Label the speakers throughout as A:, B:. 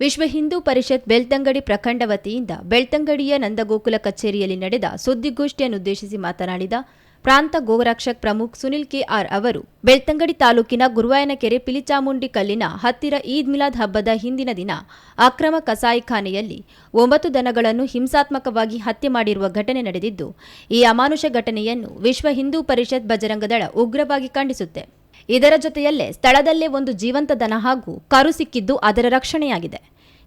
A: ವಿಶ್ವ ಹಿಂದೂ ಪರಿಷತ್ ಬೆಳ್ತಂಗಡಿ ಪ್ರಖಂಡ ವತಿಯಿಂದ ಬೆಳ್ತಂಗಡಿಯ ನಂದಗೋಕುಲ ಕಚೇರಿಯಲ್ಲಿ ನಡೆದ ಸುದ್ದಿಗೋಷ್ಠಿಯನ್ನುದ್ದೇಶಿಸಿ ಮಾತನಾಡಿದ ಪ್ರಾಂತ ಗೋರಕ್ಷಕ್ ಪ್ರಮುಖ್ ಸುನಿಲ್ ಕೆಆರ್ ಅವರು, ಬೆಳ್ತಂಗಡಿ ತಾಲೂಕಿನ ಗುರುವಾಯನಕೆರೆ ಪಿಲಿಚಾಮುಂಡಿ ಕಲ್ಲಿನ ಹತ್ತಿರ ಈದ್ ಮಿಲಾದ್ ಹಬ್ಬದ ಹಿಂದಿನ ದಿನ ಅಕ್ರಮ ಕಸಾಯಿಖಾನೆಯಲ್ಲಿ ಒಂಬತ್ತು ದನಗಳನ್ನು ಹಿಂಸಾತ್ಮಕವಾಗಿ ಹತ್ಯೆ ಮಾಡಿರುವ ಘಟನೆ ನಡೆದಿದ್ದು, ಈ ಅಮಾನುಷ ಘಟನೆಯನ್ನು ವಿಶ್ವ ಹಿಂದೂ ಪರಿಷತ್ ಬಜರಂಗದಳ ಉಗ್ರವಾಗಿ ಖಂಡಿಸುತ್ತೆ. ಇದರ ಜೊತೆಯಲ್ಲೇ ಸ್ಥಳದಲ್ಲೇ ಒಂದು ಜೀವಂತ ದನ ಹಾಗೂ ಕರು ಸಿಕ್ಕಿದ್ದು ಅದರ ರಕ್ಷಣೆಯಾಗಿದೆ.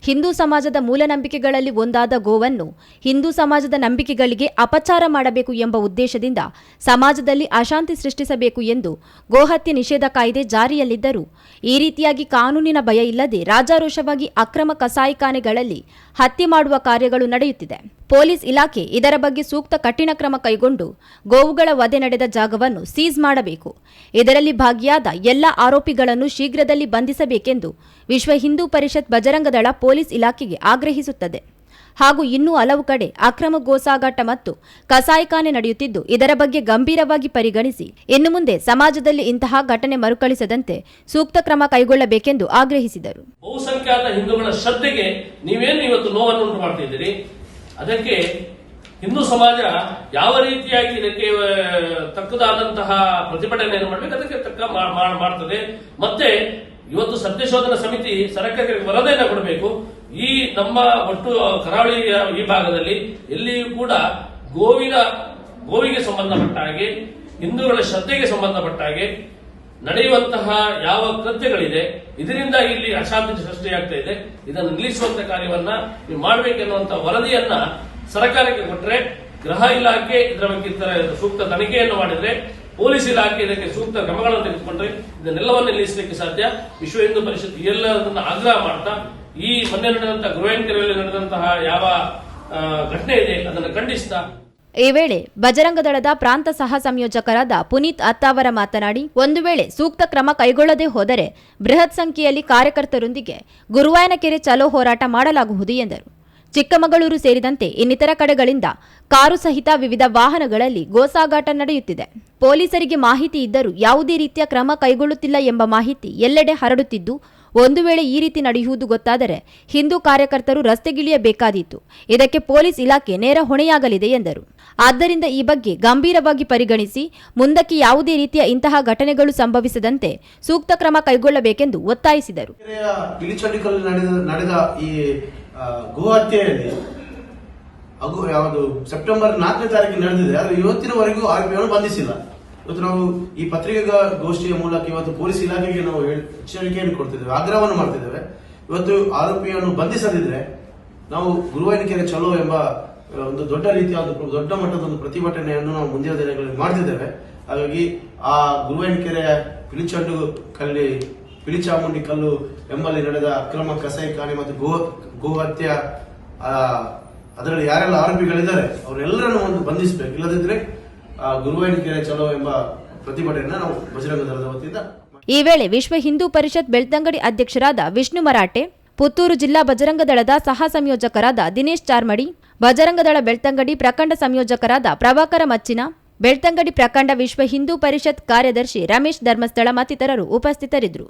A: ಹಿಂದೂ ಸಮಾಜದ ಮೂಲ ನಂಬಿಕೆಗಳಲ್ಲಿ ಒಂದಾದ ಗೋವನ್ನು ಹಿಂದೂ ಸಮಾಜದ ನಂಬಿಕೆಗಳಿಗೆ ಅಪಚಾರ ಮಾಡಬೇಕು ಎಂಬ ಉದ್ದೇಶದಿಂದ ಸಮಾಜದಲ್ಲಿ ಅಶಾಂತಿ ಸೃಷ್ಟಿಸಬೇಕು ಎಂದು ಗೋಹತ್ಯೆ ನಿಷೇಧ ಕಾಯ್ದೆ ಜಾರಿಯಲ್ಲಿದ್ದರೂ ಈ ರೀತಿಯಾಗಿ ಕಾನೂನಿನ ಭಯ ಇಲ್ಲದೆ ರಾಜಾರೋಷವಾಗಿ ಅಕ್ರಮ ಕಸಾಯಿಖಾನೆಗಳಲ್ಲಿ ಹತ್ಯೆ ಮಾಡುವ ಕಾರ್ಯಗಳು ನಡೆಯುತ್ತಿದೆ. ಪೊಲೀಸ್ ಇಲಾಖೆ ಇದರ ಬಗ್ಗೆ ಸೂಕ್ತ ಕಠಿಣ ಕ್ರಮ ಕೈಗೊಂಡು ಗೋವುಗಳ ವಧೆ ನಡೆದ ಜಾಗವನ್ನು ಸೀಜ್ ಮಾಡಬೇಕು. ಇದರಲ್ಲಿ ಭಾಗಿಯಾದ ಎಲ್ಲ ಆರೋಪಿಗಳನ್ನು ಶೀಘ್ರದಲ್ಲಿ ಬಂಧಿಸಬೇಕೆಂದು ವಿಶ್ವ ಹಿಂದೂ ಪರಿಷತ್ ಬಜರಂಗದಳ ಪೊಲೀಸ್ ಇಲಾಖೆಗೆ ಆಗ್ರಹಿಸುತ್ತದೆ. ಹಾಗೂ ಇನ್ನೂ ಹಲವು ಕಡೆ ಅಕ್ರಮ ಗೋಸಾಗಾಟ ಮತ್ತು ಕಸಾಯಿಖಾನೆ ನಡೆಯುತ್ತಿದ್ದು, ಇದರ ಬಗ್ಗೆ ಗಂಭೀರವಾಗಿ ಪರಿಗಣಿಸಿ, ಇನ್ನು ಮುಂದೆ ಸಮಾಜದಲ್ಲಿ ಇಂತಹ ಘಟನೆ ಮರುಕಳಿಸದಂತೆ ಸೂಕ್ತ ಕ್ರಮ ಕೈಗೊಳ್ಳಬೇಕೆಂದು ಆಗ್ರಹಿಸಿದರು.
B: ಬಹುಸಂಖ್ಯಾತ ಹಿಂದೂಗಳ ಶ್ರದ್ಧೆಗೆ ನೀವೇನು ಇವತ್ತು ನೋವನ್ನು ಉಂಟು ಮಾಡ್ತಿದ್ದೀರಿ? ಅದಕ್ಕೆ ಹಿಂದೂ ಸಮಾಜ ಯಾವ ರೀತಿಯಾಗಿ ಇದಕ್ಕೆ ತಕ್ಕದಾದಂತಹ ಪ್ರತಿಭಟನೆಯನ್ನು ಮಾಡಬೇಕು? ಅದಕ್ಕೆ ತಕ್ಕ ಮಾಡ್ತದೆ. ಮತ್ತೆ ಇವತ್ತು ಸತ್ಯಶೋಧನಾ ಸಮಿತಿ ಸರ್ಕಾರಕ್ಕೆ ವರದಿಯನ್ನು ಕೊಡಬೇಕು. ಈ ನಮ್ಮ ಒಟ್ಟು ಕರಾವಳಿಯ ಈ ಭಾಗದಲ್ಲಿ ಎಲ್ಲಿಯೂ ಕೂಡ ಗೋವಿನ, ಗೋವಿಗೆ ಸಂಬಂಧಪಟ್ಟ ಹಾಗೆ, ಹಿಂದೂಗಳ ಶ್ರದ್ಧೆಗೆ ಸಂಬಂಧಪಟ್ಟ ಹಾಗೆ ನಡೆಯುವಂತಹ ಯಾವ ಕೃತ್ಯಗಳಿದೆ, ಇದರಿಂದ ಇಲ್ಲಿ ಅಶಾಂತಿ ಸೃಷ್ಟಿಯಾಗ್ತಾ ಇದೆ. ಇದನ್ನು ನಿಲ್ಲಿಸುವಂತ ಕಾರ್ಯವನ್ನ ನೀವು ಮಾಡಬೇಕೆನ್ನುವಂತ ವರದಿಯನ್ನ ಸರ್ಕಾರಕ್ಕೆ ಕೊಟ್ಟರೆ ಗೃಹ ಇಲಾಖೆ ಇದರ ಬಗ್ಗೆ ಸೂಕ್ತ ತನಿಖೆಯನ್ನು ಮಾಡಿದ್ರೆ ಪೊಲೀಸ್ ಇಲಾಖೆ ಇದಕ್ಕೆ ಸೂಕ್ತ ಕ್ರಮಗಳನ್ನು ತೆಗೆದುಕೊಂಡ್ರೆ ಇದನ್ನೆಲ್ಲವನ್ನು ನಿಲ್ಲಿಸಲಿಕ್ಕೆ ಸಾಧ್ಯ. ವಿಶ್ವ ಹಿಂದೂ ಪರಿಷತ್ ಎಲ್ಲರನ್ನ ಆಗ್ರಹ ಮಾಡ್ತಾ, ಈ ಮೊನ್ನೆ ನಡೆದಂತಹ ಗೃಹಂಕೆರೆಯಲ್ಲಿ ನಡೆದಂತಹ ಯಾವ ಘಟನೆ ಇದೆ ಅದನ್ನು ಖಂಡಿಸ್ತಾ.
A: ಈ ವೇಳೆ ಬಜರಂಗದಳದ ಪ್ರಾಂತ ಸಹ ಸಂಯೋಜಕರಾದ ಪುನೀತ್ ಅತ್ತಾವರ ಮಾತನಾಡಿ, ಒಂದು ವೇಳೆ ಸೂಕ್ತ ಕ್ರಮ ಕೈಗೊಳ್ಳದೆ ಹೋದರೆ ಬೃಹತ್ ಸಂಖ್ಯೆಯಲ್ಲಿ ಕಾರ್ಯಕರ್ತರೊಂದಿಗೆ ಗುರುವಾಯನಕೆರೆ ಚಲೋ ಹೋರಾಟ ಮಾಡಲಾಗುವುದು ಎಂದರು. ಚಿಕ್ಕಮಗಳೂರು ಸೇರಿದಂತೆ ಇನ್ನಿತರ ಕಡೆಗಳಿಂದ ಕಾರು ಸಹಿತ ವಿವಿಧ ವಾಹನಗಳಲ್ಲಿ ಗೋಸಾಗಾಟ ನಡೆಯುತ್ತಿದೆ. ಪೊಲೀಸರಿಗೆ ಮಾಹಿತಿ ಇದ್ದರೂ ಯಾವುದೇ ರೀತಿಯ ಕ್ರಮ ಕೈಗೊಳ್ಳುತ್ತಿಲ್ಲ ಎಂಬ ಮಾಹಿತಿ ಎಲ್ಲೆಡೆ ಹರಡುತ್ತಿದ್ದು, ಒಂದು ವೇಳೆ ಈ ರೀತಿ ನಡೆಯುವುದು ಗೊತ್ತಾದರೆ ಹಿಂದೂ ಕಾರ್ಯಕರ್ತರು ರಸ್ತೆಗಿಳಿಯಬೇಕಾದೀತು. ಇದಕ್ಕೆ ಪೊಲೀಸ್ ಇಲಾಖೆ ನೇರ ಹೊಣೆಯಾಗಲಿದೆ ಎಂದರು. ಆದ್ದರಿಂದ ಈ ಬಗ್ಗೆ ಗಂಭೀರವಾಗಿ ಪರಿಗಣಿಸಿ ಮುಂದಕ್ಕೆ ಯಾವುದೇ ರೀತಿಯ ಇಂತಹ ಘಟನೆಗಳು ಸಂಭವಿಸದಂತೆ ಸೂಕ್ತ ಕ್ರಮ ಕೈಗೊಳ್ಳಬೇಕೆಂದು ಒತ್ತಾಯಿಸಿದರು.
C: ಆ, ಗೋ ಹತ್ಯೆಯಲ್ಲಿ ಅಗು ಯಾವುದು ಸೆಪ್ಟೆಂಬರ್ ನಾಲ್ಕನೇ ತಾರೀಕಿಗೆ ನಡೆದಿದೆ. ಆದರೆ ಇವತ್ತಿನವರೆಗೂ ಆರೋಪಿಯನ್ನು ಬಂಧಿಸಿಲ್ಲ. ಇವತ್ತು ನಾವು ಈ ಪತ್ರಿಕಾ ಗೋಷ್ಠಿಯ ಮೂಲಕ ಇವತ್ತು ಪೊಲೀಸ್ ಇಲಾಖೆಗೆ ನಾವು ಎಚ್ಚರಿಕೆಯನ್ನು ಕೊಡ್ತಿದ್ದೇವೆ ಆಗ್ರಹವನ್ನು ಮಾಡ್ತಿದ್ದೇವೆ. ಇವತ್ತು ಆರೋಪಿಯನ್ನು ಬಂಧಿಸದಿದ್ರೆ ನಾವು ಗುರುವಾಯನಕೆರೆ ಚಲೋ ಎಂಬ ಒಂದು ದೊಡ್ಡ ರೀತಿಯ ಒಂದು ದೊಡ್ಡ ಮಟ್ಟದ ಒಂದು ಪ್ರತಿಭಟನೆಯನ್ನು ನಾವು ಮುಂದಿನ ದಿನಗಳಲ್ಲಿ ಮಾಡ್ತಿದ್ದೇವೆ. ಹಾಗಾಗಿ ಆ ಗುರುವಾಯನಕೆರೆ ಪಿಲಿಚಂಡು ಕಲ್ಲಿ ಪಿಲಿಚಾಮುಂಡಿ ಕಲ್ಲು ಎಂಬಲ್ಲಿ ನಡೆದ ಅಕ್ರಮ ಕಸಾಯಿಖಾನೆ ಮತ್ತು ಗೋ ಗೋ ಹತ್ಯೆ ಅದರಲ್ಲಿ ಯಾರೆಲ್ಲ ಆರೋಪಿಗಳಿದ್ದಾರೆ ಅವರೆಲ್ಲರನ್ನು ಒಂದು ಬಂಧಿಸಬೇಕು. ಇಲ್ಲದಿದ್ರೆ ಆ, ಗುರುವಾಯನಕೆರೆ ಚಲೋ ಎಂಬ ಪ್ರತಿಭಟನೆಯನ್ನ ನಾವು ಬಜರಂಗ ದಳದ ವತಿಯಿಂದ
A: ಈ ವೇಳೆ ವಿಶ್ವ ಹಿಂದೂ ಪರಿಷತ್ ಬೆಳ್ತಂಗಡಿ ಅಧ್ಯಕ್ಷರಾದ ವಿಷ್ಣು ಮರಾಠೆ ಪುತ್ತೂರು ಜಿಲ್ಲಾ ಬಜರಂಗ ದಳದ ಸಹ ಸಂಯೋಜಕರಾದ ದಿನೇಶ್ ಚಾರ್ಮಡಿ ಬಜರಂಗ ದಳ ಬೆಳ್ತಂಗಡಿ ಪ್ರಖಂಡ ಸಂಯೋಜಕರಾದ ಪ್ರಭಾಕರ ಮಚ್ಚಿನ ಬೆಳ್ತಂಗಡಿ ಪ್ರಖಂಡ ವಿಶ್ವ ಹಿಂದೂ ಪರಿಷತ್ ಕಾರ್ಯದರ್ಶಿ ರಮೇಶ್ ಧರ್ಮಸ್ಥಳ ಮತ್ತಿತರರು ಉಪಸ್ಥಿತರಿದ್ದರು.